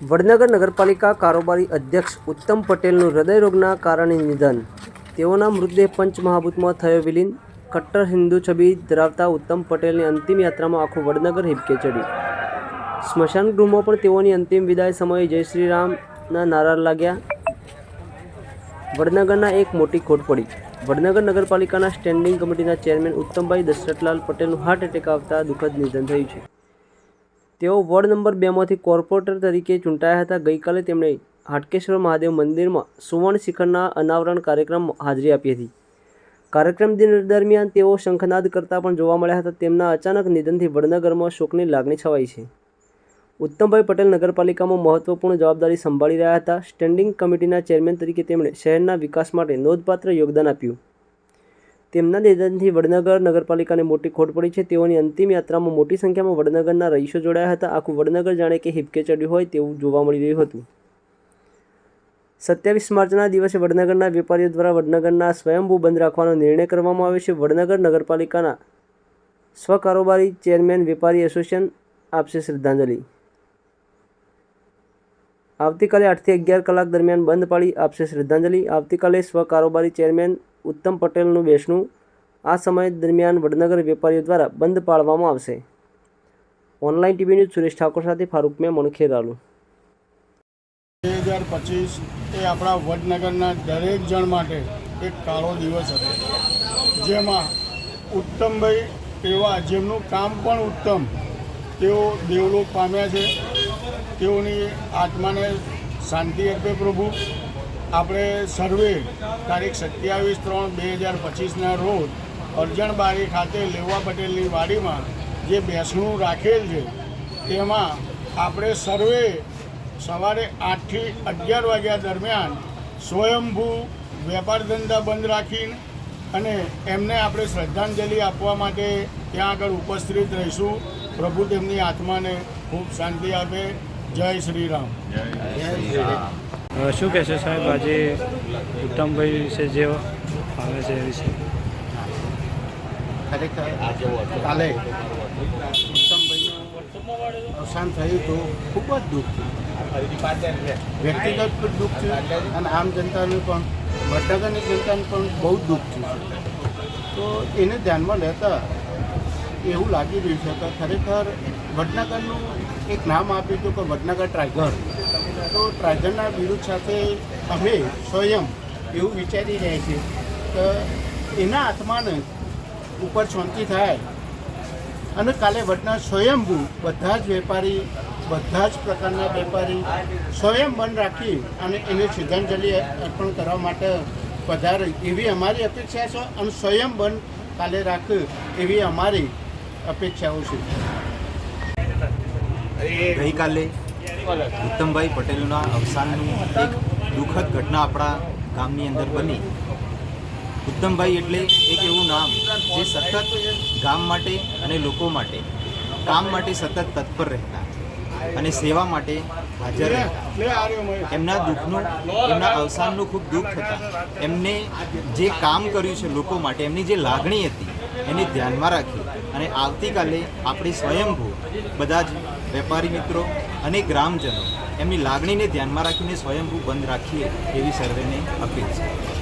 વડનગર નગરપાલિકા કારોબારી અધ્યક્ષ ઉત્તમ પટેલનું હૃદયરોગના કારણે નિધન. તેઓના મૃતદેહ પંચમહાભૂતમાં થયો વિલીન. કટ્ટર હિન્દુ છબી ધરાવતા ઉત્તમ પટેલની અંતિમ યાત્રામાં આખું વડનગર હિબકે ચડ્યું. સ્મશાન ગૃહમાં પણ તેઓની અંતિમ વિદાય સમયે જય શ્રી રામના નારા લાગ્યા. વડનગરના એક મોટી ખોટ પડી. વડનગર નગરપાલિકાના સ્ટેન્ડિંગ કમિટીના ચેરમેન ઉત્તમભાઈ દશરથલાલ પટેલનું હાર્ટ એટેક આવતા દુઃખદ નિધન થયું છે. તેઓ વોર્ડ નંબર બેમાંથી કોર્પોરેટર તરીકે ચૂંટાયા હતા. ગઈકાલે તેમણે હાટકેશ્વર મહાદેવ મંદિરમાં સુવર્ણ શિખરના અનાવરણ કાર્યક્રમમાં હાજરી આપી હતી. કાર્યક્રમ દરમિયાન તેઓ શંખનાદ કરતા પણ જોવા મળ્યા હતા. તેમના અચાનક નિધનથી વડનગરમાં શોકની લાગણી છવાઈ છે. ઉત્તમભાઈ પટેલ નગરપાલિકામાં મહત્વપૂર્ણ જવાબદારી સંભાળી રહ્યા હતા. સ્ટેન્ડિંગ કમિટીના ચેરમેન તરીકે તેમણે શહેરના વિકાસ માટે નોંધપાત્ર યોગદાન આપ્યું. તેમના નિધનથી વડનગર નગરપાલિકાને મોટી ખોટ પડી છે. તેઓની અંતિમ યાત્રામાં મોટી સંખ્યામાં વડનગરના રહીશો જોડાયા હતા. આખું વડનગર જાણે કે હિપકે ચડ્યું હોય તેવું જોવા મળી રહ્યું હતું. સત્યાવીસ માર્ચના દિવસે વડનગરના વેપારીઓ દ્વારા વડનગરના સ્વયંભૂ બંધ રાખવાનો નિર્ણય કરવામાં આવ્યો છે. વડનગર નગરપાલિકાના સ્વકારોબારી ચેરમેન વેપારી એસોસિએશન આપશે શ્રદ્ધાંજલિ. આવતીકાલે આઠથી અગિયાર કલાક દરમિયાન બંધ પાળી આપશે શ્રદ્ધાંજલિ. આવતીકાલે સ્વકારોબારી ચેરમેન ઉત્તમ પટેલનું બેસણું આ સમય દરમિયાન વડનગર વેપારીઓ દ્વારા બંધ પાળવામાં આવશે. Online TV news Suresh Thakor સાથે ફારૂક મેં ખેરાલુ બે હજાર પચીસ એ આપણા વડનગરના દરેક જણ માટે એક કાળો દિવસ હતો. જેમાં ઉત્તમભાઈ એવા જેમનું કામ પણ ઉત્તમ, તેઓ દેવલોક પામ્યા છે. તેઓની આત્માને શાંતિ આપે પ્રભુ. આપણે સર્વે તારીખ સત્યાવીસ ત્રણ બે હજાર પચીસના રોજ અરજણબારી ખાતે લેવા પટેલની વાડીમાં જે બેસણું રાખેલ છે તેમાં આપણે સર્વે સવારે આઠથી અગિયાર વાગ્યા દરમિયાન સ્વયંભૂ વેપાર ધંધા બંધ રાખીને અને એમને આપણે શ્રદ્ધાંજલિ આપવા માટે ત્યાં આગળ ઉપસ્થિત રહીશું. પ્રભુ તેમની આત્માને ખૂબ શાંતિ આપે. જય શ્રી રામ. અ, શું કહેશો સાહેબ? આજે ઉત્તમભાઈ વિશે જે આવે છે એ વિશે. ખરેખર કાલે ઉત્તમભાઈનું અવસાન થયું તો ખૂબ જ દુઃખ વ્યક્તિગત પણ દુઃખ થયું અને આમ જનતાનું પણ, વડનગરની જનતાને પણ બહુ દુઃખ થયું. તો એને ધ્યાનમાં લેતા એવું લાગી રહ્યું છે કે ખરેખર વડનગરનું એક નામ આપ્યું હતું કે વડનગર ટ્રાઇગર તો ટ્રાઇગરના વિરુદ્ધ સાથે અમે સ્વયં એવું વિચારી રહ્યા છીએ કે એના આત્માને ઉપર શાંતિ થાય. અને કાલે વડના સ્વયંભૂ બધા જ વેપારી, બધા જ પ્રકારના વેપારી સ્વયં બંધ રાખી અને એને શ્રદ્ધાંજલિ અર્પણ કરવા માટે પધારે એવી અમારી અપેક્ષા છે અને સ્વયં બંધ કાલે રાખે એવી અમારી અપેક્ષાઓ છે. ગઈકાલે ઉત્તમભાઈ પટેલના અવસાનનું એક દુઃખદ ઘટના આપણા ગામની અંદર બની. ઉત્તમભાઈ એટલે એક એવું નામ જે સતત ગામ માટે અને લોકો માટે, કામ માટે સતત તત્પર રહેતા અને સેવા માટે હાજર. એમના દુઃખનું, એમના અવસાનનું ખૂબ દુઃખ હતા. એમને જે કામ કર્યું છે લોકો માટે, એમની જે લાગણી હતી, એને ધ્યાનમાં રાખી. અને આવતીકાલે આપણે સ્વયંભૂ બધા જ વેપારી મિત્રો અને ગ્રામજનો. એમની લાગણીને ધ્યાનમાં રાખીને સ્વયંભૂ બંધ રાખીએ એવી સર્વેને અપીલ છે.